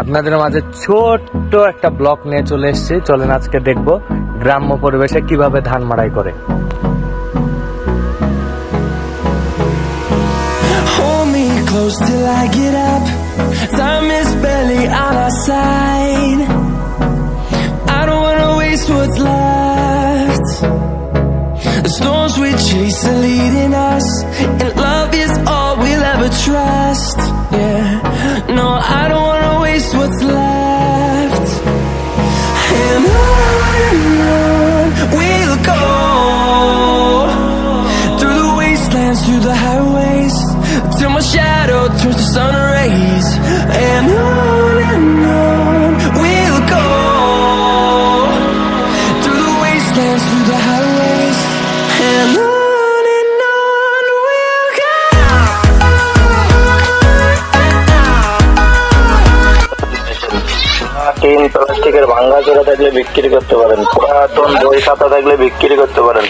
আপনাদের মাঝে ছোট্ট একটা ব্লক নিয়ে চলে এসেছি চলেন আজকে দেখব গ্রাম্য পরিবেশে কীভাবে ধান মাড়াই করে close till I get up. Time is barely on our side. I don't wanna waste what's left. The storms we chase are leading us, and love is all we'll ever trust. Yeah, no, I don't waste what's left. And on we'll go through the wastelands, through the highways, till my shadow turns to sun rays. Tin প্লাস্টিকের ভাঙ্গা চোরা থাকলে বিক্রি করতে পারেন, পুরাতন বই খাতা থাকলে বিক্রি করতে পারেন।